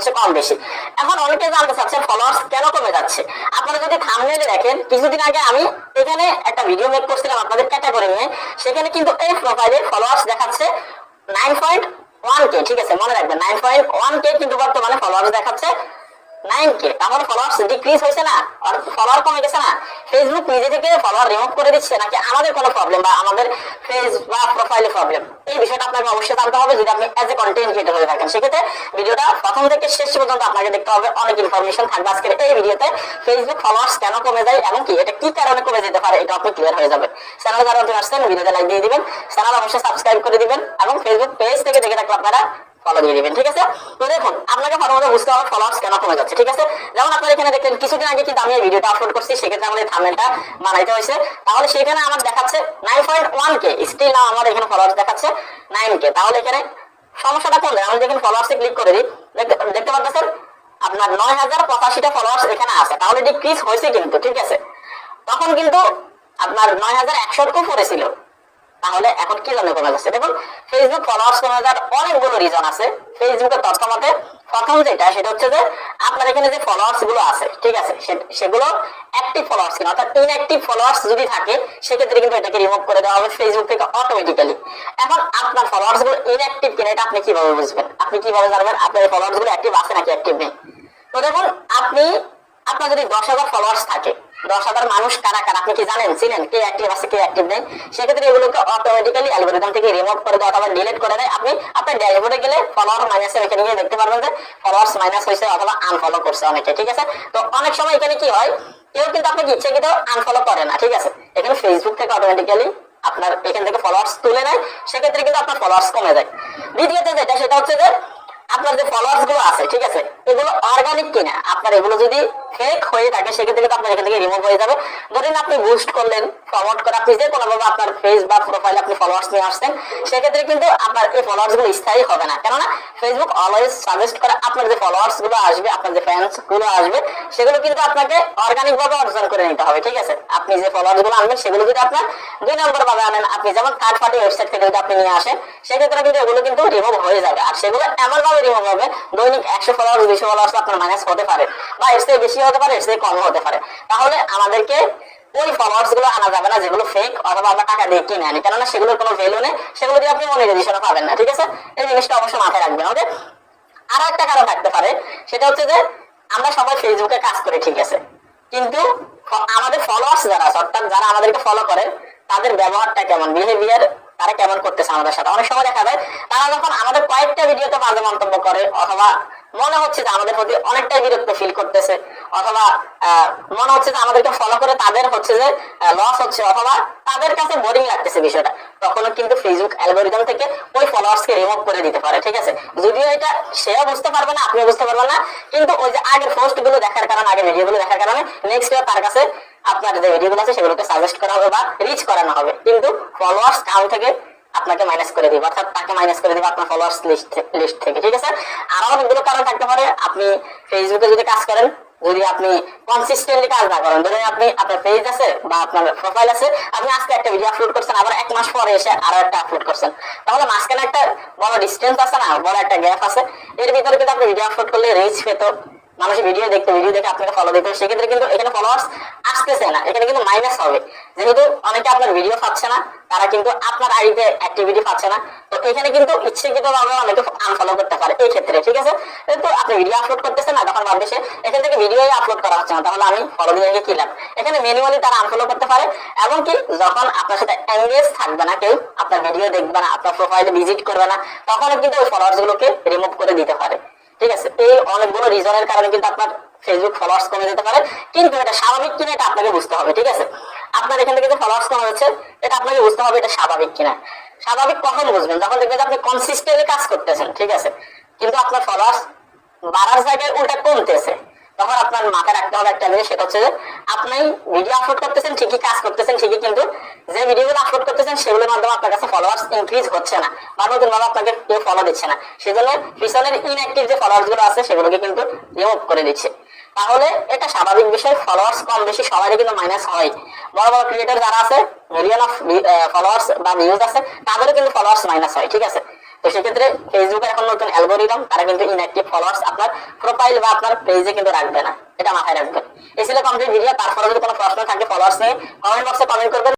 হচ্ছে কম বেশি। এখন অনেকে জানতে চাচ্ছে ফলোয়ার্স কেন কমে যাচ্ছে? আপনারা যদি থামনেলে দেখেন, কিছুদিন আগে আমি এখানে একটা ভিডিও মেক করছিলাম আপনাদের ক্যাটাগরি নিয়ে। সেখানে কিন্তু এই প্রোফাইলে ফলোয়ার্স দেখাচ্ছে নাইন পয়েন্ট ওয়ান কে ঠিক আছে? মনে রাখবেন নাইন পয়েন্ট ওয়ান কে কিন্তু বর্তমানে ফলোয়ার্স দেখাচ্ছে নাইন কে তাহলে ফলোয়ার্স ডিক্রিজ হয়েছে না? ফলোয়ার কমে গেছে না? ফেসবুক নিজে থেকে ফলোয়ার রিমুভ করে দিচ্ছে নাকি আমাদের কোনো প্রবলেম বা আমাদের ফেস বা প্রোফাইলে প্রবলেম এই বিষয়টা আপনাকে অবশ্যই জানতে হবে যদি আপনি এজ এ কন্টেন্ট ক্রিয়েটর হয়ে থাকেন। সেক্ষেত্রে ভিডিওটা প্রথম থেকে শেষ পর্যন্ত আপনাকে দেখতে হবে। অনেক ইনফরমেশন থাকবে আজকের এই ভিডিওতে। ফেসবুক ফলোয়ার্স কেন কমে যায় এবং কি? এটা কি কারণে কমে যেতে পারে? এটা আপনি ক্লিয়ার হয়ে যাবে। চ্যানেল যারা নতুন আসছেন, ভিডিওতে লাইক দিয়ে দিবেন। চ্যানেল অবশ্যই সাবস্ক্রাইব করে দিবেন এবং ফেসবুক পেজ থেকে দেখে থাকলে আপনারা ফলোয়ার্স দেখাচ্ছে নাইন কে তাহলে এখানে সমস্যাটা কোন? আমি যখন ফলোয়ার্সে ক্লিক করে দিই। দেখতে পাচ্ছেন আপনার নয় হাজার পঁচাশিটা ফলোয়ার্স এখানে আছে, তাহলে ঠিক আছে? তখন কিন্তু আপনার নয় হাজার একশোর উপরে ছিল। তাহলে এখন কি জন্য কমে যাচ্ছে দেখুন ফেসবুক ফলোয়ার্স কমে যাওয়ার অনেকগুলো রিজন আছে। ফেসবুকের তথ্য মতে প্রথম যেটা, সেটা হচ্ছে যে আপনার এখানে যে ফলোয়ার্সগুলো আছে, ঠিক আছে সেগুলো অ্যাক্টিভ ফলোয়ার্স কিনা, অর্থাৎ ইনঅ্যাক্টিভ ফলোয়ার্স যদি থাকে, সেক্ষেত্রে কিন্তু এটাকে রিমুভ করে দেওয়া হবে ফেসবুক থেকে অটোমেটিক্যালি এখন আপনার ফলোয়ার্সগুলো ইনঅ্যাক্টিভ কিনা, এটা আপনি কীভাবে বুঝবেন? আপনি কীভাবে জানবেন আপনার ফলোয়ার্সগুলো অ্যাক্টিভ আছে নাকি অ্যাক্টিভ নেই? তো দেখুন, আপনি আপনার যদি দশ হাজার ফলোয়ার্স থাকে, দশ হাজার মানুষ কারা কারা, আপনি কি জানেন, চিনেন, কে অ্যাক্টিভ আছে, কে অ্যাক্টিভ নেই? সেক্ষেত্রে এগুলোকে অটোমেটিক্যালি অ্যালগোরিদম থেকে রিমুভ করে দেয় অথবা ডিলিট করে দেয়। আপনি আপনার ড্যাশবোর্ডে গেলে ফলোয়ার মাইনাসে এখানে গিয়ে দেখতে পারবেন যে ফলোয়ার্স মাইনাস হয়েছে অথবা আনফলো করছে অনেকে, ঠিক আছে? তো অনেক সময় এখানে কি হয়, কেউ কিন্তু আপনাকে ইচ্ছে কিন্তু আনফলো করে না, ঠিক আছে? এখানে ফেসবুক থেকে অটোমেটিক্যালি আপনার এখান থেকে ফলোয়ার্স তুলে নেয়, সেক্ষেত্রে কিন্তু আপনার ফলোয়ার্স কমে যায়। দ্বিতীয়তে যেটা, সেটা হচ্ছে যে আপনার যে ফলোয়ার্সগুলো আছে, ঠিক আছে? এগুলো অর্গানিক কিনা? আপনার এগুলো যদি ফেক হয়ে থাকে, সেক্ষেত্রে কিন্তু আপনার এখান থেকে রিমুভ হয়ে যাবে। ধরেন আপনি বুস্ট করলেন প্রমোট করে, আপনি যে কোনো ভাবে আপনার ফেস বা প্রোফাইল আপনি ফলোয়ার্স নিয়ে আসছেন, সেক্ষেত্রে কিন্তু আপনার এই ফলোয়ার্সগুলো স্থায়ী হবে না। কেননা ফেসবুক অলওয়েজ সাজেস্ট করে আপনার যে ফলোয়ার্সগুলো আসবে, আপনার যে ফ্যান্সগুলো আসবে, সেগুলো কিন্তু আপনাকে অর্গানিক ভাবে অর্জন করে নিতে হবে, ঠিক আছে? আপনি যে ফলোয়ার্সগুলো আনবেন, সেগুলো যদি আপনার দুই নম্বর ভাবে আনেন। আপনি যেমন থার্ড পার্টি ওয়েবসাইট থেকে যদি আপনি নিয়ে আসেন, সেক্ষেত্রে কিন্তু এগুলো কিন্তু রিমুভ হয়ে যাবে। আর সেগুলো এমন ভাবে রিমুভ হবে, দৈনিক একশো ফলোয়ার্স দুইশো ফলোয়ার্স আপনার মাইনাস হতে পারে। বা এর বেশি হতে পারে থেকে কম হতে পারে। তাহলে আমাদেরকে ওই ফলোয়ার্সগুলো আনা যাবে না যেগুলো ফেক অথবা আমরা টাকা দিয়ে কিনে আনি। কেননা সেগুলোর কোনো ভ্যালু নেই, সেগুলো দিয়ে আপনি মনিটাইজেশনও পাবেন না, ঠিক আছে? এই জিনিসটা অবশ্যই মাথায় রাখবেন ওকে আর একটা কারণ থাকতে পারে, সেটা হচ্ছে যে আমরা সবাই ফেসবুকে কাজ করি, ঠিক আছে? কিন্তু আমাদের ফলোয়ার্স যারা অর্থাৎ যারা আমাদেরকে ফলো করে, তাদের ব্যবহারটা কেমন? বিহেভিয়ার তারা কেমন করতেছে আমাদের সাথে? অনেক সময় দেখা যায়, তারা যখন আমাদের কয়েকটা ভিডিওতে বাজে মন্তব্য করে, অথবা মনে হচ্ছে যে আমাদের প্রতি অনেকটাই বিরক্ত ফিল করতেছে। অথবা মনে হচ্ছে যে আমাদেরকে ফলো করে তাদের হচ্ছে যে লস হচ্ছে অথবা তাদের কাছে বোরিং লাগতেছে বিষয়টা। তখনও কিন্তু ফেসবুক অ্যালগোরিদম থেকে ওই ফলোয়ার্স কে রিমুভ করে দিতে পারে, ঠিক আছে? যদিও এটা সেও বুঝতে পারবে না, আপনিও বুঝতে পারবেন না। কিন্তু ওই যে আগের পোস্টগুলো দেখার কারণে আগে ভিডিও গুলো দেখার কারণে নেক্সট ইয়ার তার কাছে আপনার যে ভিডিও গুলো আছে সেগুলোকে সাজেস্ট করা হবে বা রিচ করানো হবে। কিন্তু ফলোয়ার্স কাউন্ট থেকে আপনাকে মাইনাস করে দিব, অর্থাৎ তাকে মাইনাস করে দিব আপনার ফলোয়ার্স লিস্ট লিস্ট থেকে, ঠিক আছে? আর অনেকগুলো কারণ থাকতে পারে, আপনি ফেসবুকে যদি কাজ করেন, যদি আপনি কনসিস্টেন্টলি কাজ না করেন, ধরেন আপনি আপনার পেজ আছে বা আপনার প্রোফাইল আছে, আপনি আজকে একটা ভিডিও আপলোড করছেন, আবার এক মাস পরে এসে আরও একটা আপলোড করছেন। তাহলে মাঝখানে একটা বড় ডিস্টেন্স আছে না, বড় একটা গ্যাপ আছে, এর ভিতরে কিন্তু আপনি ভিডিও আপলোড করলে রিচ পেতো। মানুষ ভিডিও দেখতে ভিডিও দেখে আপনাকে ফলো দিতে, সেক্ষেত্রে কিন্তু এখানে ফলোয়ার্স আসতেছে না, এখানে কিন্তু মাইনাস হবে। যেহেতু অনেকে আপনার ভিডিও পাচ্ছে না তারা কিন্তু আপনার আইডিতে অ্যাক্টিভিটি পাচ্ছে না। তো এখানে কিন্তু ইচ্ছাকৃত ভাবে অনেকে আনফলো করতে পারে এই ক্ষেত্রে, ঠিক আছে? তো আপনি ভিডিও আপলোড করতেছেন না তখন ভাববে সে এখান থেকে ভিডিও আপলোড করা হচ্ছে না। তাহলে আমি ফলো দিয়ে কি লাভ? এখানে ম্যানুয়ালি তারা আনফলো করতে পারে, এমনকি যখন আপনার সাথে এঙ্গেজ থাকবে না কেউ, আপনার ভিডিও দেখবে না, আপনার প্রোফাইলে ভিজিট করবে না তখন কিন্তু ওই ফলোয়ার্স গুলোকে রিমুভ করে দিতে পারে। ঠিক আছে? এই অনেকগুলো রিজনের কারণে কিন্তু আপনার ফেসবুক ফলোয়ার্স কমে যেতে পারে। কিন্তু এটা স্বাভাবিক কিনা এটা আপনাকে বুঝতে হবে, ঠিক আছে? আপনার এখান থেকে যে ফলোয়ার্স কমে যাচ্ছে, এটা আপনাকে বুঝতে হবে এটা স্বাভাবিক কিনা। স্বাভাবিক কখন বুঝবেন? যখন দেখবেন যে আপনি কনসিস্টেন্টলি কাজ করতেছেন, ঠিক আছে? কিন্তু আপনার ফলোয়ার্স বাড়ার জায়গায় উল্টা কমতেছে। তখন আপনার মাথায় রাখতে হবে একটা জিনিস, সেটা হচ্ছে যে আপনি ভিডিও আপলোড করতেছেন, ঠিকই কাজ করতেছেন, ঠিকই, কিন্তু যে ভিডিওগুলো আপলোড করতেছেন, সেগুলোর মাধ্যমে আপনার কাছে ফলোয়ার্স ইনক্রিজ হচ্ছে না বা নতুন ভাবে আপনাকে কেউ ফলো দিচ্ছে না। সেজন্য পিছনের ইনঅ্যাক্টিভ যে ফলোয়ার্সগুলো আছে, সেগুলোকে কিন্তু রিমুভ করে দিচ্ছে। তাহলে এটা স্বাভাবিক বিষয় ফলোয়ার্স কম বেশি, সবারই কিন্তু মাইনাস হয়। বড় বড় ক্রিয়েটার যারা আছে মিলিয়ন অফ ফলোয়ার্স বা ভিউজ আছে, তাদেরও কিন্তু ফলোয়ার্স মাইনাস হয়, ঠিক আছে? তো সেক্ষেত্রে ফেসবুকে এখন নতুন অ্যালগোরিদম তারা কিন্তু ইনঅ্যাক্টিভ ফলোয়ার্স আপনার প্রোফাইল বা আপনার পেজে কিন্তু রাখবে না। এটা মাথায় রাখবেন। এই কমপ্লিট ভিডিও তারপরে যদি কোনো প্রশ্ন থাকে ফলোয়ার্স নিয়ে কমেন্ট বক্সে কমেন্ট করবেন।